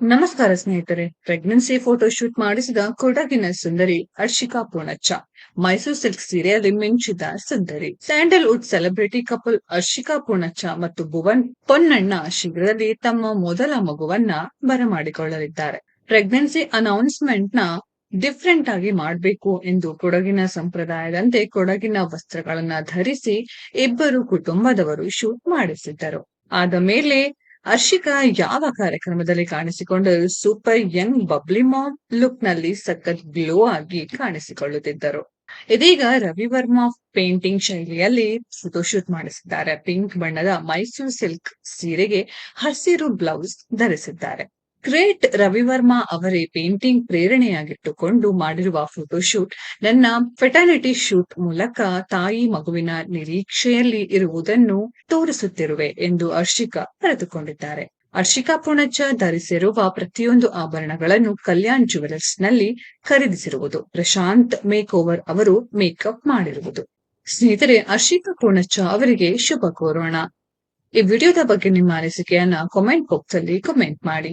ನಮಸ್ಕಾರ ಸ್ನೇಹಿತರೆ. Pregnancy photo shoot ಮಾಡಿಸಿದ ಕೊಡಗಿನ ಸುಂದರಿ ಹರ್ಷಿಕಾ ಪೂರ್ಣಚ್ಚ. ಮೈಸೂರು ಸಿಲ್ಕ್ ಸೀರೆಯಲ್ಲಿ ಮಿಂಚಿದ ಸುಂದರಿ. Sandalwood celebrity couple Harshika Poonacha ಮತ್ತು ಭುವನ್ ಪೊನ್ನಣ್ಣ ಶೀಘ್ರದಲ್ಲಿ ತಮ್ಮ ಮೊದಲ ಮಗುವನ್ನ ಬರಮಾಡಿಕೊಳ್ಳಲಿದ್ದಾರೆ. ಪ್ರೆಗ್ನೆನ್ಸಿ ಅನೌನ್ಸ್ಮೆಂಟ್ನ ಡಿಫ್ರೆಂಟ್ ಆಗಿ ಮಾಡಬೇಕು ಎಂದು ಕೊಡಗಿನ ಸಂಪ್ರದಾಯದಂತೆ ಕೊಡಗಿನ ವಸ್ತ್ರಗಳನ್ನ ಧರಿಸಿ ಇಬ್ಬರು ಕುಟುಂಬದವರು ಶೂಟ್ ಮಾಡಿಸಿದ್ದರು. ಆದ ಮೇಲೆ ಹರ್ಷಿಕಾ ಯಾವ ಕಾರ್ಯಕ್ರಮದಲ್ಲಿ ಕಾಣಿಸಿಕೊಂಡರೂ ಸೂಪರ್ ಯಂಗ್ ಬಬ್ಲಿ ಮಾಮ್ ಲುಕ್ನಲ್ಲಿ ಸಖತ್ ಗ್ಲೋ ಆಗಿ ಕಾಣಿಸಿಕೊಳ್ಳುತ್ತಿದ್ದರು. ಇದೀಗ ರವಿವರ್ಮ ಪೇಂಟಿಂಗ್ ಶೈಲಿಯಲ್ಲಿ ಫೋಟೋಶೂಟ್ ಮಾಡಿಸಿದ್ದಾರೆ. ಪಿಂಕ್ ಬಣ್ಣದ ಮೈಸೂರು ಸಿಲ್ಕ್ ಸೀರೆಗೆ ಹಸಿರು ಬ್ಲೌಸ್ ಧರಿಸಿದ್ದಾರೆ. ಗ್ರೇಟ್ ರವಿವರ್ಮ ಅವರೇ ಪೇಂಟಿಂಗ್ ಪ್ರೇರಣೆಯಾಗಿಟ್ಟುಕೊಂಡು ಮಾಡಿರುವ ಫೋಟೋಶೂಟ್ ನನ್ನ ಫೆಟರ್ನಿಟಿ ಶೂಟ್ ಮೂಲಕ ತಾಯಿ ಮಗುವಿನ ನಿರೀಕ್ಷೆಯಲ್ಲಿ ಇರುವುದನ್ನು ತೋರಿಸುತ್ತಿರುವೆ ಎಂದು ಹರ್ಷಿಕಾ ಬರೆದುಕೊಂಡಿದ್ದಾರೆ ಹರ್ಷಿಕಾ ಪುಣಚ ಧರಿಸಿರುವ ಪ್ರತಿಯೊಂದು ಆಭರಣಗಳನ್ನು ಕಲ್ಯಾಣ್ ಜುವೆಲರ್ಸ್ನಲ್ಲಿ ಖರೀದಿಸಿರುವುದು. ಪ್ರಶಾಂತ್ ಮೇಕ್ ಓವರ್ ಅವರು ಮೇಕಪ್ ಮಾಡಿರುವುದು. ಸ್ನೇಹಿತರೆ, ಹರ್ಷಿಕಾ ಪೂರ್ಣಚ್ಚ ಅವರಿಗೆ ಶುಭ ಕೋರೋಣ. ಈ ವಿಡಿಯೋದ ಬಗ್ಗೆ ನಿಮ್ಮ ಅನಿಸಿಕೆಯನ್ನ ಕಾಮೆಂಟ್ ಬಾಕ್ಸ್ ಅಲ್ಲಿ ಕಮೆಂಟ್ ಮಾಡಿ.